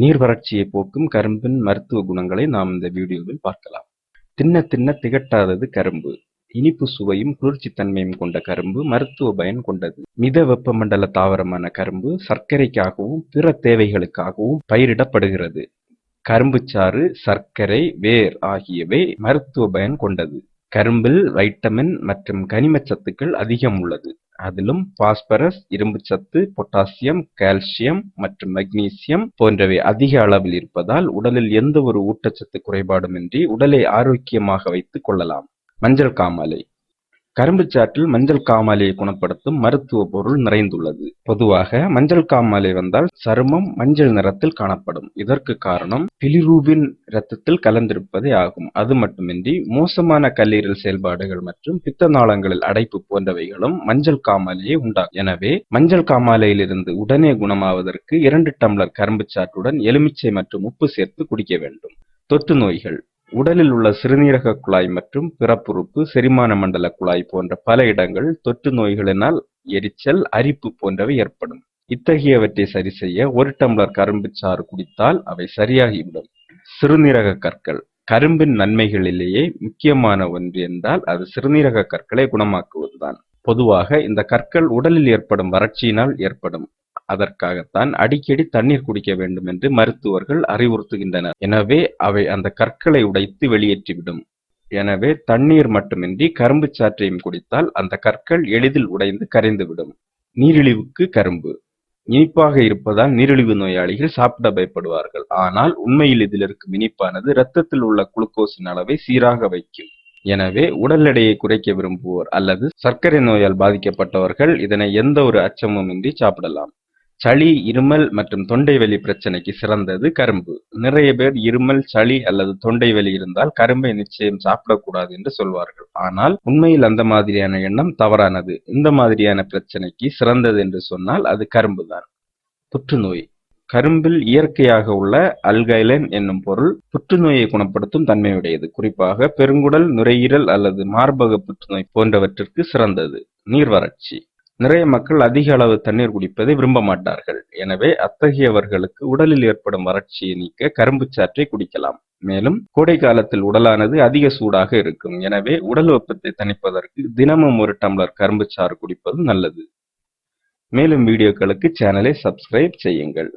நீர் வறட்சியை போக்கும் கரும்பின் மருத்துவ குணங்களை நாம் இந்த வீடியோவில் பார்க்கலாம். தின்ன தின்ன திகட்டாதது கரும்பு. இனிப்பு சுவையும் குளிர்ச்சி தன்மையும் கொண்ட கரும்பு மருத்துவ பயன் கொண்டது. மித வெப்பமண்டல தாவரமான கரும்பு சர்க்கரைக்காகவும் பிற தேவைகளுக்காகவும் பயிரிடப்படுகிறது. கரும்புச்சாறு சர்க்கரை வேர் ஆகியவை மருத்துவ பயன் கொண்டது. கரும்பில் வைட்டமின் மற்றும் கனிமச் சத்துக்கள் அதிகம் உள்ளது. அதிலும் பாஸ்பரஸ் இரும்புச்சத்து பொட்டாசியம் கால்சியம் மற்றும் மக்னீசியம் போன்றவை அதிக அளவில் இருப்பதால் உடலில் எந்த ஒரு ஊட்டச்சத்து குறைபாடுமின்றி உடலை ஆரோக்கியமாக வைத்துக் கொள்ளலாம். மஞ்சள் காமாலை. கரும்பு சாற்றில் மஞ்சள் காமாலையை குணப்படுத்தும் மருத்துவ பொருள் நிறைந்துள்ளது. பொதுவாக மஞ்சள் காமாலை வந்தால் சருமம் மஞ்சள் நிறத்தில் காணப்படும். இதற்கு காரணம் பிலிரூபின் இரத்தத்தில் கலந்திருப்பதே ஆகும். அது மட்டுமின்றி மோசமான கல்லீரல் செயல்பாடுகள் மற்றும் பித்த நாளங்களில் அடைப்பு போன்றவைகளும் மஞ்சள் காமாலையை உண்டாகும் எனவே மஞ்சள் காமாலையிலிருந்து உடனே குணமாவதற்கு இரண்டு டம்ளர் கரும்புச் சாற்றுடன் எலுமிச்சை மற்றும் உப்பு சேர்த்து குடிக்க வேண்டும். தொற்று நோய்கள். உடலில் உள்ள சிறுநீரக குழாய் மற்றும் பிறப்புறுப்பு செரிமான மண்டல குழாய் போன்ற பல இடங்கள் தொற்று நோய்களினால் எரிச்சல் அரிப்பு போன்றவை ஏற்படும். இத்தகையவற்றை சரி செய்ய ஒரு டம்ளர் கரும்பு சாறு குடித்தால் அவை சரியாகிவிடும். சிறுநீரக கற்கள். கரும்பின் நன்மைகளிலேயே முக்கியமான ஒன்று என்றால் அது சிறுநீரக கற்களை குணமாக்குவதுதான். பொதுவாக இந்த கற்கள் உடலில் ஏற்படும் வறட்சியினால் ஏற்படும். அதற்காகத்தான் அடிக்கடி தண்ணீர் குடிக்க வேண்டும் என்று மருத்துவர்கள் அறிவுறுத்துகின்றனர். எனவே அவை அந்த கற்களை உடைத்து வெளியேற்றிவிடும். எனவே தண்ணீர் மட்டுமின்றி கரும்பு சாற்றையும் குடித்தால் அந்த கற்கள் எளிதில் உடைந்து கரைந்துவிடும். நீரிழிவுக்கு கரும்பு. இனிப்பாக இருப்பதால் நீரிழிவு நோயாளிகள் சாப்பிட பயப்படுவார்கள். ஆனால் உண்மையில் இதில் இருக்கும் இனிப்பானது இரத்தத்தில் உள்ள குளுக்கோஸின் அளவை சீராக வைக்கும். எனவே உடல் எடையை குறைக்க விரும்புவோர் அல்லது சர்க்கரை நோயால் பாதிக்கப்பட்டவர்கள் இதனை எந்த ஒரு அச்சமும் இன்றி சாப்பிடலாம். சளி இருமல் மற்றும் தொண்டை வலி பிரச்சனைக்கு சிறந்தது கரும்பு. நிறைய பேர் இருமல் சளி அல்லது தொண்டை வலி இருந்தால் கரும்பை நிச்சயம் சாப்பிடக்கூடாது என்று சொல்வார்கள். ஆனால் உண்மையில் அந்த மாதிரியான எண்ணம் தவறானது. இந்த மாதிரியான பிரச்சனைக்கு சிறந்தது என்று சொன்னால் அது கரும்பு தான் புற்றுநோய். கரும்பில் இயற்கையாக உள்ள அல்கைலன் என்னும் பொருள் புற்றுநோயை குணப்படுத்தும் தன்மையுடையது. குறிப்பாக பெருங்குடல் நுரையீரல் அல்லது மார்பக புற்றுநோய் போன்றவற்றிற்கு சிறந்தது. நீர் வறட்சி நிறைய மக்கள் அதிக அளவு தண்ணீர் குடிப்பதை விரும்ப மாட்டார்கள். எனவே அத்தகையவர்களுக்கு உடலில் ஏற்படும் வறட்சியை நீக்க கரும்பு சாற்றை குடிக்கலாம். மேலும் கோடை காலத்தில் உடலானது அதிக சூடாக இருக்கும். எனவே உடல் வெப்பத்தை தணிப்பதற்கு தினமும் ஒரு டம்ளர் கரும்பு சாறு குடிப்பது நல்லது. மேலும் வீடியோக்களுக்கு சேனலை சப்ஸ்கிரைப் செய்யுங்கள்.